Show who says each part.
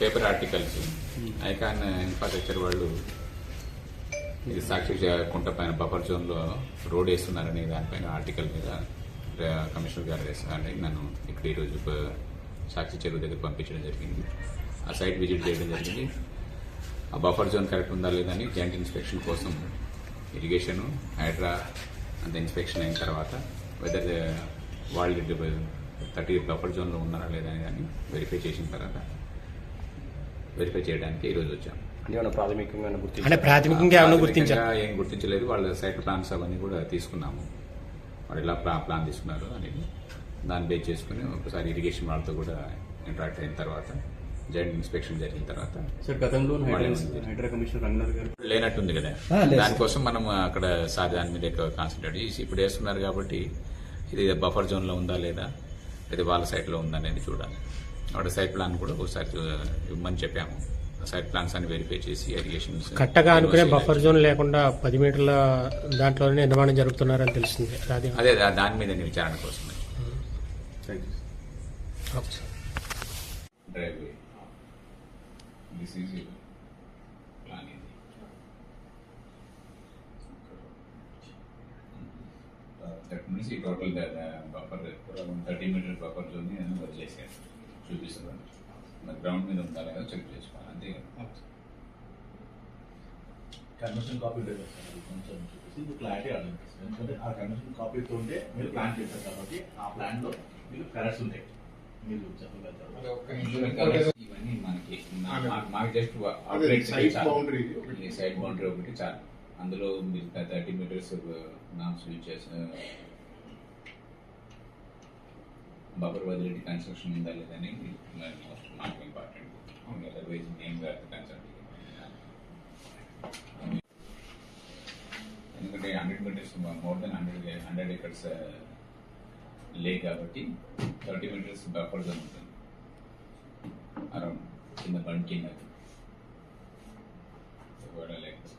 Speaker 1: Paper articles. Icon infrastructure వాళ్ళు ఇది సాక్షి కుంట పైన బఫర్ జోన్లో రోడ్ వేస్తున్నారని దానిపైన ఆర్టికల్ మీద కమిషనర్ గారు వేస్తారని నన్ను ఇక్కడ ఈరోజు సాక్షి చెరువు దగ్గర పంపించడం జరిగింది. ఆ సైట్ విజిట్ చేయడం జరిగింది. ఆ బఫర్ జోన్ కరెక్ట్ ఉందా లేదని జాయింట్ ఇన్స్పెక్షన్ కోసం ఇరిగేషన్ హైడ్రా అంత ఇన్స్పెక్షన్ అయిన తర్వాత వెదర్ uh, వాళ్ళు థర్టీ బఫర్ జోన్లో ఉన్నారా లేదా అని వెరిఫై చేసిన తర్వాత వెరిఫై చేయడానికి ఈరోజు వచ్చాం
Speaker 2: అంటే ఏమైనా ప్రాథమికంగా గుర్తించి
Speaker 3: అంటే ప్రాథమికంగా ఏమైనా గుర్తించారు
Speaker 1: ఏం గుర్తించలేదు. వాళ్ళ సైట్ ప్లాన్స్ అవన్నీ కూడా తీసుకున్నాము. వాళ్ళు ఎలా ప్లా ప్లాన్ తీసుకున్నారు అనేది దాన్ని బేస్ చేసుకుని ఒకసారి ఇరిగేషన్ వాళ్ళతో కూడా ఇంటరాక్ట్ అయిన తర్వాత జాయింట్ ఇన్స్పెక్షన్ జరిగిన తర్వాత
Speaker 4: సార్ గతంలో
Speaker 1: వాళ్ళే
Speaker 4: హైడ్రా
Speaker 1: ఉంది.
Speaker 4: హైడ్రా కమిషనర్ రంగనాథ్ గారు
Speaker 1: లేనట్టుంది కదా. దానికోసం మనం అక్కడ సార్ దాని మీద కాన్సన్ట్రేట్ చేసి ఇప్పుడు వేస్తున్నారు కాబట్టి ఇది బఫర్ జోన్లో ఉందా లేదా ఇది వాళ్ళ సైట్లో ఉందా అనేది చూడాలి. వాటి సైట్ ప్లాన్ కూడా ఒకసారి ఇవ్వమని చెప్పాము. సైట్ ప్లాన్స్ అని వెరిఫై చేసి ఇరిగేషన్
Speaker 3: కట్టగా అనుకునే బఫర్ జోన్ లేకుండా పది మీటర్ల దాంట్లోనే నిర్మాణం జరుగుతున్నారని తెలిసింది. అది
Speaker 1: దాని మీద విచారణ కోసమే.
Speaker 4: Thank you
Speaker 3: okay sir.
Speaker 1: డ్రైవే this is plan ఇది. థర్టీ మినిట్స్ ఈ total buffer thirty meter buffer zone వదిలేసాను. చూపిస్తున్నాను. మరి గ్రౌండ్ మీద ఉందా లేదా చెక్ చేసుకోవాలి అంతే కదా?
Speaker 5: కన్వర్షన్ కాపీ లేదు కొంచెం చూపిస్తే మీకు క్లారిటీ అడుగుతుంది ఎందుకంటే ఆ కన్వర్షన్ కాపీతో ఉంటే మీరు ప్లాన్ చేస్తారు కాబట్టి ఆ ప్లాన్లో మీకు కరెక్ట్స్ ఉంటాయి. మీరు చెప్పగలుగుతారు.
Speaker 1: ఇవన్నీ మనకి నా- మా- మాకు జస్ట్
Speaker 6: boundary ఒకటి.
Speaker 1: సైడ్ బౌండరీ ఒకటి చాలు. అందులో మీరు థర్టీ మీటర్స్ నామ్స్ యూజ్ చేసిన buffer validity construction ఉందా లేదని most not important otherwise name గా కన్సర్న్ ఎందుకంటే hundred meters more than hundred hundred acres lake కాబట్టి థర్టీ మీటర్స్ బఫర్ జోన్ ఉంటుంది అరౌండ్ కింద బండ్ కింద కూడా లేకపోతే